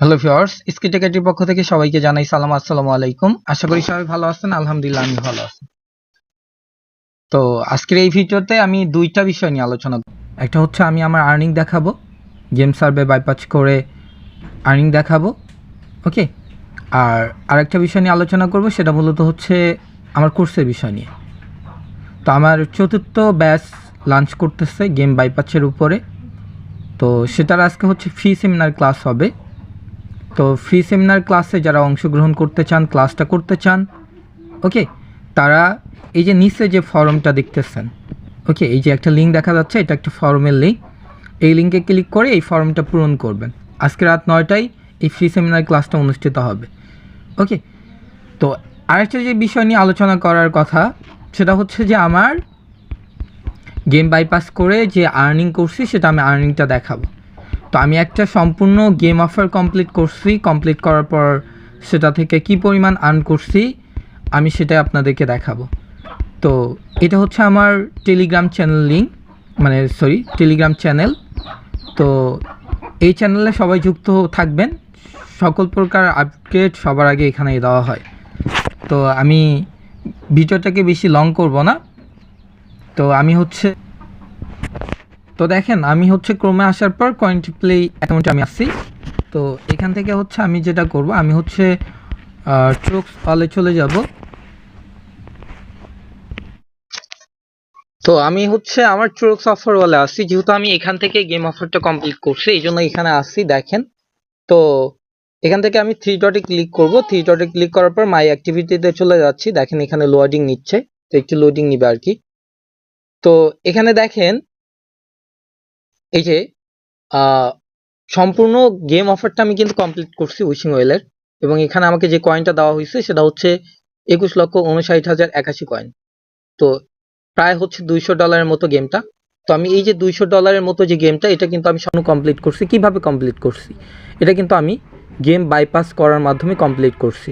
Hello viewers স্কিটেকাটির পক্ষ থেকে সবাইকে জানাই সালাম, আসসালামু আলাইকুম। আশা করি সবাই ভালো আছেন। আলহামদুলিল্লাহ আমি ভালো আছি। তো আজকের এই ভিডিওতে আমি দুইটা বিষয় নিয়ে আলোচনা একটা হচ্ছে আমি আমার আর্নিং দেখাবো গেম সার্ভে বাইপাস করে আর্নিং দেখাবো ওকে আর আরেকটা বিষয় নিয়ে আলোচনা করব, সেটা মূলত হচ্ছে আমার কোর্সের বিষয় নিয়ে। তো আমার চতুর্থ ব্যাচ লাঞ্চ করতেছে গেম বাইপাসের উপরে। তো সেটার আজকে হচ্ছে ফ্রি সেমিনার ক্লাস হবে। তো ফ্রি সেমিনার ক্লাসে যারা অংশগ্রহণ করতে চান ক্লাসটা করতে চান ওকে তারা এই যে নিচে যে ফর্মটা দেখতেছেন ওকে এই যে একটা লিঙ্ক দেখা যাচ্ছে, এটা একটা ফর্মের লিঙ্ক এই লিঙ্কে ক্লিক করে এই ফর্মটা পূরণ করবেন। আজকে রাত নয়টায় এই ফ্রি সেমিনার ক্লাসটা অনুষ্ঠিত হবে ওকে তো আরেকটা যে বিষয় নিয়ে আলোচনা করার কথা, সেটা হচ্ছে যে আমার গেম বাইপাস করে যে আর্নিং করছি সেটা আমি আর্নিংটা দেখাবো। তো আমি একটা সম্পূর্ণ গেম অফার কমপ্লিট করছি। কমপ্লিট করার পর সেটা থেকে কি পরিমাণ আর্ন করছি, আমি সেটা আপনাদেরকে দেখাবো। তো এটা হচ্ছে আমার টেলিগ্রাম চ্যানেল লিঙ্ক মানে সরি টেলিগ্রাম চ্যানেল তো এই চ্যানেলে সবাই যুক্ত থাকবেন। সকল প্রকার আপডেট সবার আগে এখানে দেওয়া হয়। তো আমি ভিডিওটাকে বেশি লং করব না। তো আমি হচ্ছে তো দেখেন, আমি হচ্ছে ক্রমে আসার পর কয়েন্ট প্লে অ্যাকাউন্টে আমি আসছি তো এখান থেকে হচ্ছে আমি যেটা করব, আমি হচ্ছে চোখ হলে চলে যাব। তো আমি হচ্ছে আমার ট্রোক্স অফার ওয়ালে আসছি যেহেতু আমি এখান থেকে গেম অফারটা কমপ্লিট করছি, এই জন্য এখানে আসছি দেখেন। তো এখান থেকে আমি থ্রি ডটে ক্লিক করব থ্রি ডটে ক্লিক করার পর মাই অ্যাক্টিভিটিতে চলে যাচ্ছি। দেখেন, এখানে লোডিং নিচ্ছে, তো একটু লোডিং নিবে আর কি। তো এখানে দেখেন এই যে সম্পূর্ণ গেম অফারটা আমি কিন্তু কমপ্লিট করছি উইশিং ওয়েলের এবং এখানে আমাকে যে কয়েনটা দেওয়া হয়েছে সেটা হচ্ছে একুশ লক্ষ উনষাট হাজার একাশি কয়েন তো প্রায় হচ্ছে দুইশো ডলারের মতো গেমটা তো আমি এই যে দুইশো ডলারের মতো যে গেমটা এটা কিন্তু আমি সম্পূর্ণ কমপ্লিট করছি। কীভাবে কমপ্লিট করছি? এটা কিন্তু আমি গেম বাইপাস করার মাধ্যমে কমপ্লিট করছি।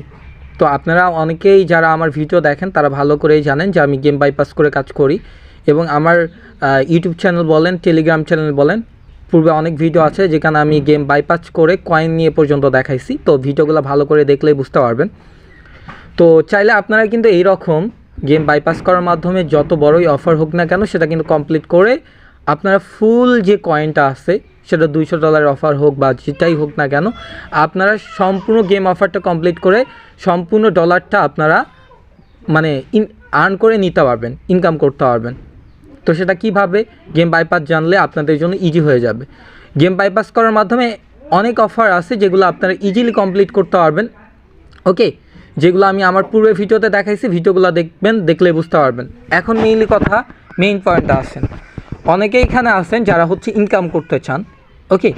তো আপনারা অনেকেই যারা আমার ভিডিও দেখেন, তারা ভালো করেই জানেন যে আমি গেম বাইপাস করে কাজ করি। এবং আমার ইউটিউব চ্যানেল বলেন টেলিগ্রাম চ্যানেল বলেন, পূর্বে অনেক ভিডিও আছে যেখানে আমি গেম বাইপাস করে কয়েন নিয়ে পর্যন্ত দেখাইছি। তো ভিডিওগুলো ভালো করে দেখলেই বুঝতে পারবেন। তো চাইলে আপনারা কিন্তু এই রকম গেম বাইপাস করার মাধ্যমে যত বড়ই অফার হোক না কেন সেটা কিন্তু কমপ্লিট করে আপনারা ফুল যে কয়েনটা আছে, সেটা দুইশো ডলারের অফার হোক বা যেটাই হোক না কেন, আপনারা সম্পূর্ণ গেম অফারটা কমপ্লিট করে সম্পূর্ণ ডলারটা আপনারা মানে ইন আর্ন করে নিতে পারবেন ইনকাম করতে পারবেন। তো সেটা কীভাবে গেম বাইপাস জানলে আপনাদের জন্য ইজি হয়ে যাবে। গেম বাইপাস করার মাধ্যমে অনেক অফার আছে যেগুলো আপনারা ইজিলি কমপ্লিট করতে পারবেন। ওকে যেগুলো আমি আমার পূর্বে ভিডিওতে দেখাইছি, ভিডিওগুলো দেখবেন, দেখলে বুঝতে পারবেন। এখন মেইনলি কথা মেইন পয়েন্টটা আসেন। অনেকে এখানে আছেন যারা হচ্ছে ইনকাম করতে চান। ওকে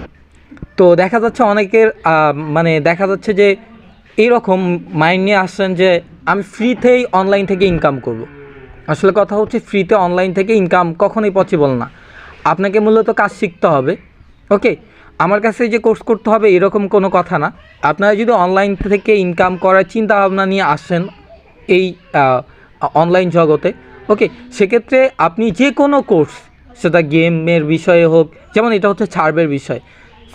তো দেখা যাচ্ছে অনেকের মানে দেখা যাচ্ছে যে এইরকম মাইন্ড নিয়ে আসছেন যে আমি ফ্রিতেই অনলাইন থেকে ইনকাম করব। আসলে কথা হচ্ছে ফ্রিতে অনলাইন থেকে ইনকাম কখনোই পসিবল না। আপনাকে মূলত কাজ শিখতে হবে ওকে আমার কাছে যে কোর্স করতে হবে এরকম কোনো কথা না। আপনারা যদি অনলাইন থেকে ইনকাম করার চিন্তা ভাবনা নিয়ে আসেন এই অনলাইন জগতে ওকে সেক্ষেত্রে আপনি যে কোনো কোর্স সেটা গেমের বিষয়ে হোক, যেমন এটা হচ্ছে সার্ভের বিষয়।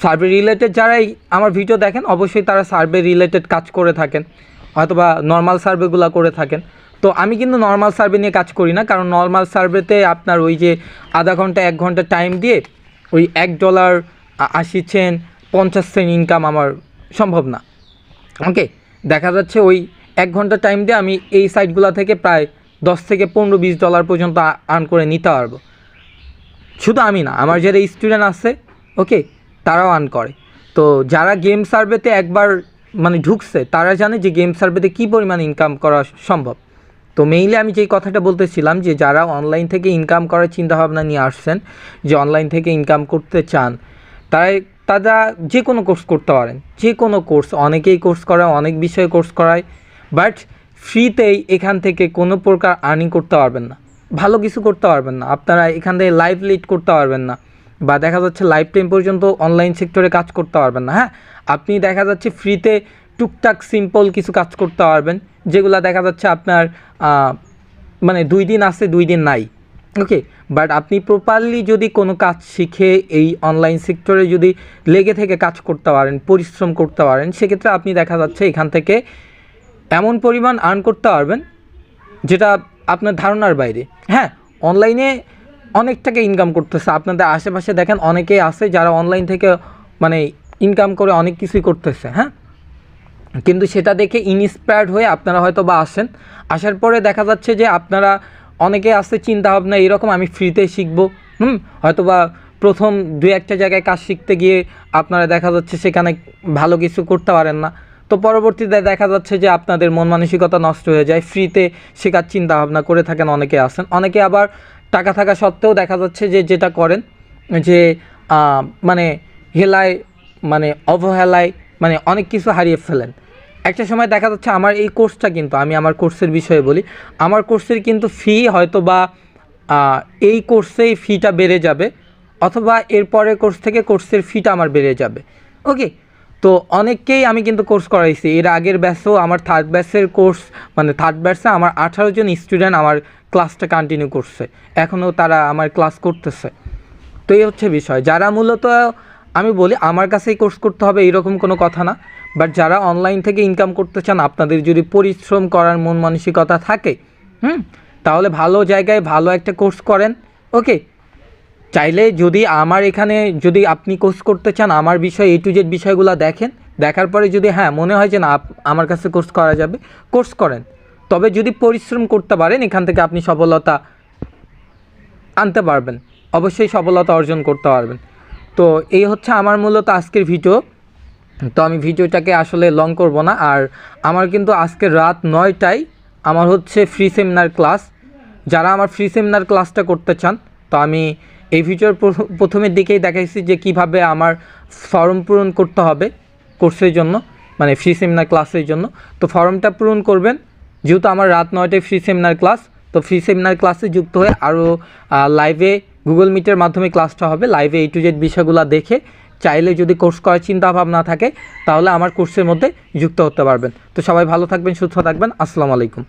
সার্ভে রিলেটেড যারাই আমার ভিডিও দেখেন, অবশ্যই তারা সার্ভে রিলেটেড কাজ করে থাকেন, অথবা নর্মাল সার্ভেগুলো করে থাকেন। তো আমি কিন্তু নর্মাল সার্ভে নিয়ে কাজ করি না, কারণ নর্মাল সার্ভেতে আপনার ওই যে আধা ঘণ্টা, এক ঘণ্টা টাইম দিয়ে ওই এক ডলার আশি পঞ্চাশ সেন্ট ইনকাম আমার সম্ভব না। ওকে দেখা যাচ্ছে ওই এক ঘণ্টা টাইম দিয়ে আমি এই সাইটগুলো থেকে প্রায় দশ থেকে পনেরো, বিশ ডলার পর্যন্ত আর্ন করে নিতে পারব। শুধু আমি না, আমার যারা স্টুডেন্ট আছে ওকে তারাও আর্ন করে। তো যারা গেম সার্ভেতে একবার মানে ঢুকছে, তারা জানে যে গেম সার্ভেতে কী পরিমাণ ইনকাম করা সম্ভব। তো মেইনলি আমি যেই কথাটা বলতেছিলাম যে যারা অনলাইন থেকে ইনকাম করার চিন্তাভাবনা নিয়ে আসছেন, যে অনলাইন থেকে ইনকাম করতে চান, তারাই, তারা যে কোনো কোর্স করতে পারেন। যে কোনো কোর্স অনেকেই কোর্স করায়, অনেক বিষয়ে কোর্স করায় বাট ফ্রিতেই এখান থেকে কোনো প্রকার আর্নিং করতে পারবেন না। ভালো কিছু করতে পারবেন না। আপনারা এখান থেকে লাইভ লিড করতে পারবেন না। বা দেখা যাচ্ছে লাইফ টাইম পর্যন্ত অনলাইন সেক্টরে কাজ করতে পারবেন না। হ্যাঁ আপনি দেখা যাচ্ছে ফ্রিতে টুকটাক সিম্পল কিছু কাজ করতে পারবেন। যেগুলো দেখা যাচ্ছে আপনার মানে দুই দিন আছে, দুই দিন নাই। ওকে বাট আপনি প্রপারলি যদি কোনো কাজ শিখে এই অনলাইন সেক্টরে যদি লেগে থেকে কাজ করতে পারেন, পরিশ্রম করতে পারেন, সেক্ষেত্রে আপনি দেখা যাচ্ছে এখান থেকে এমন পরিমাণ আর্ন করতে পারবেন, যেটা আপনার ধারণার বাইরে। হ্যাঁ অনলাইনে অনেক টাকা ইনকাম করতেছে। আপনাদের আশেপাশে দেখেন অনেকেই আছে যারা অনলাইন থেকে মানে ইনকাম করে অনেক কিছুই করতেছে। হ্যাঁ? কিন্তু সেটা দেখে ইনস্পায়ার্ড হয়ে আপনারা হয়তো বা আসেন। আসার পরে দেখা যাচ্ছে যে আপনারা অনেকে আসছে চিন্তা ভাবনা এরকম, আমি ফ্রিতে শিখব। হুম হয়তো বা প্রথম দু একটা জায়গায় কাজ শিখতে গিয়ে আপনারা দেখা যাচ্ছে সেখানে ভালো কিছু করতে পারেন না। তো পরবর্তীতে দেখা যাচ্ছে যে আপনাদের মন মানসিকতা নষ্ট হয়ে যায় ফ্রিতে শেখার চিন্তা ভাবনা করে থাকেন, অনেকে আসেন অনেকে আবার টাকা থাকা সত্ত্বেও দেখা যাচ্ছে যে যেটা করেন যে মানে হেলায় মানে অবহেলায় মানে অনেক কিছু হারিয়ে ফেলেন। একটা সময় দেখা যাচ্ছে আমার এই কোর্সটা কিন্তু, আমি আমার কোর্সের বিষয়ে বলি, আমার কোর্সের কিন্তু ফি হয়তো বা এই কোর্সেই ফিটা বেড়ে যাবে, অথবা এর পরের কোর্স থেকে কোর্সের ফিটা আমার বেড়ে যাবে। ওকে তো অনেককেই আমি কিন্তু কোর্স করাইছি। এর আগের ব্যাচেও আমার থার্ড ব্যাচের কোর্স মানে থার্ড ব্যাচে আমার আঠারো জন স্টুডেন্ট আমার ক্লাসটা কন্টিনিউ করছে। এখনও তারা আমার ক্লাস করতেছে। তো এই হচ্ছে বিষয়। যারা মূলত আমি বলি, আমার কাছেই কোর্স করতে হবে এরকম কোনো কথা না। বাট যারা অনলাইন থেকে ইনকাম করতে চান, আপনাদের যদি পরিশ্রম করার মন মানসিকতা থাকে, হুম, তাহলে ভালো জায়গায় ভালো একটা কোর্স করেন। ওকে চাইলে যদি আমার এখানে যদি আপনি কোর্স করতে চান, আমার বিষয় এ টু জেড বিষয়গুলো দেখেন, দেখার পরে যদি হ্যাঁ মনে হয় যে না আমার কাছে কোর্স করা যাবে কোর্স করেন। তবে যদি পরিশ্রম করতে পারেন, এখান থেকে আপনি সফলতা আনতে পারবেন। অবশ্যই সফলতা অর্জন করতে পারবেন। তো এই হচ্ছে আমার মূলত আজকের ভিডিও। তো আমি ভিডিওটাকে আসলে লং করব না, আর আমার কিন্তু আজকে রাত নয়টায় আমার হচ্ছে ফ্রি সেমিনার ক্লাস যারা আমার ফ্রি সেমিনার ক্লাসটা করতে চান, তো আমি এই ভিডিওর প্রথ- প্রথমের দিকেই দেখাইছি যে কীভাবে আমার ফর্ম পূরণ করতে হবে কোর্সের জন্য মানে ফ্রি সেমিনার ক্লাসের জন্য। তো ফর্মটা পূরণ করবেন, যেহেতু আমার রাত নয়টায় ফ্রি সেমিনার ক্লাস তো ফ্রি সেমিনার ক্লাসে যুক্ত হয়ে আরও লাইভে গুগল মিটের মাধ্যমে ক্লাসটা হবে। লাইভে এই টু জেড বিষয়গুলো দেখে চাইলে যদি কোর্স করার চিন্তা ভাবনা থাকে, তাহলে আমার কোর্সের মধ্যে যুক্ত হতে পারবেন। তো সবাই ভালো থাকবেন, সুস্থ থাকবেন। আসসালামু আলাইকুম।